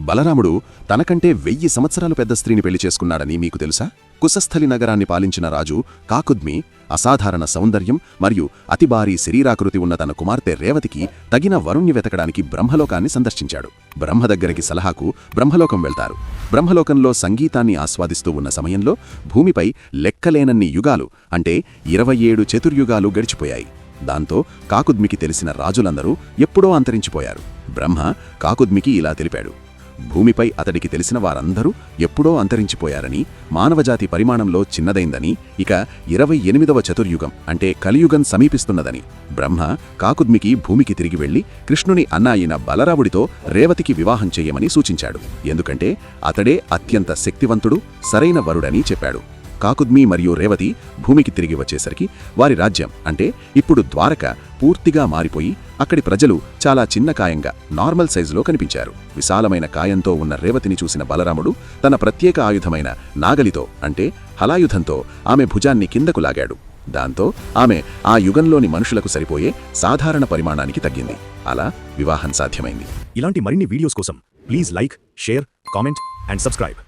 బలరాముడు తనకంటే వెయ్యి సంవత్సరాలు పెద్ద స్త్రీని పెళ్ళి చేసుకున్నాడని మీకు తెలుసా? కుశస్థలి నగరాన్ని పాలించిన రాజు కాకుద్మి అసాధారణ సౌందర్యం మరియు అతి భారీ శరీరాకృతి ఉన్న తన కుమార్తె రేవతికి తగిన వరుణ్ణి వెతకడానికి బ్రహ్మలోకాన్ని సందర్శించాడు. బ్రహ్మ దగ్గరికి సలహాకు బ్రహ్మలోకం వెళ్తారు. బ్రహ్మలోకంలో సంగీతాన్ని ఆస్వాదిస్తూ ఉన్న సమయంలో భూమిపై లెక్కలేనన్ని యుగాలు అంటే ఇరవై ఏడు చతుర్యుగాలు గడిచిపోయాయి. దాంతో కాకుద్మికి తెలిసిన రాజులందరూ ఎప్పుడో అంతరించిపోయారు. బ్రహ్మ కాకుద్మికి ఇలా తెలిపాడు. భూమిపై అతడికి తెలిసిన వారందరూ ఎప్పుడో అంతరించిపోయారని మానవజాతి పరిమాణంలో చిన్నదైందని ఇక ఇరవై ఎనిమిదవ చతుర్యుగం అంటే కలియుగం సమీపిస్తున్నదని. బ్రహ్మ కాకుద్మికి భూమికి తిరిగి వెళ్ళి కృష్ణుని అన్న అయిన బలరాముడితో రేవతికి వివాహం చేయమని సూచించాడు. ఎందుకంటే అతడే అత్యంత శక్తివంతుడు సరైన వరుడని చెప్పాడు. కాకుద్మి మరియు రేవతి భూమికి తిరిగి వచ్చేసరికి వారి రాజ్యం అంటే ఇప్పుడు ద్వారక పూర్తిగా మారిపోయి అక్కడి ప్రజలు చాలా చిన్న కాయంగా నార్మల్ సైజులో కనిపించారు. విశాలమైన కాయంతో ఉన్న రేవతిని చూసిన బలరాముడు తన ప్రత్యేక ఆయుధమైన నాగలితో అంటే హలాయుధంతో ఆమె భుజాన్ని కిందకు లాగాడు. దాంతో ఆమె ఆ యుగంలోని మనుషులకు సరిపోయే సాధారణ పరిమాణానికి తగ్గింది. అలా వివాహం సాధ్యమైంది. ఇలాంటి మరిన్ని వీడియోస్ కోసం please like share comment and subscribe.